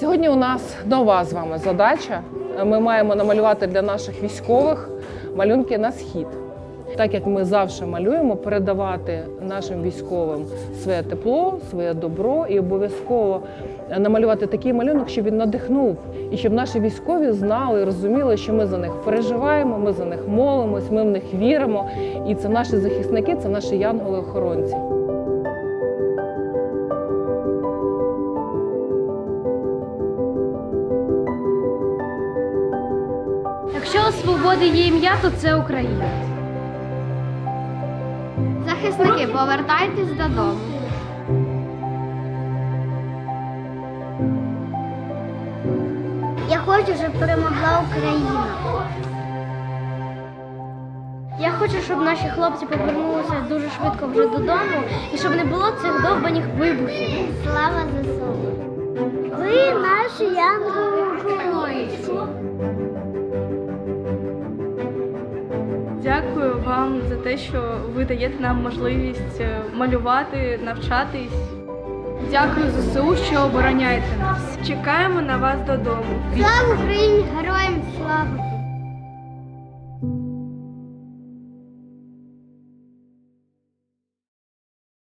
Сьогодні у нас нова з вами задача. Ми маємо намалювати для наших військових малюнки на схід. Так як ми завжди малюємо, передавати нашим військовим своє тепло, своє добро і обов'язково намалювати такий малюнок, щоб він надихнув, і щоб наші військові знали і розуміли, що ми за них переживаємо, ми за них молимось, ми в них віримо. І це наші захисники, це наші янголи-охоронці. Якщо у свободи є ім'я, то це Україна. Захисники, повертайтесь додому. Я хочу, щоб перемогла Україна. Я хочу, щоб наші хлопці повернулися дуже швидко вже додому і щоб не було цих довбаних вибухів. Слава ЗСУ. Ви наші янголи-охоронці. Дякую вам за те, що ви даєте нам можливість е, малювати, навчатись. Дякую ЗСУ, що обороняєте нас. Чекаємо на вас додому. Слава Україні! Героям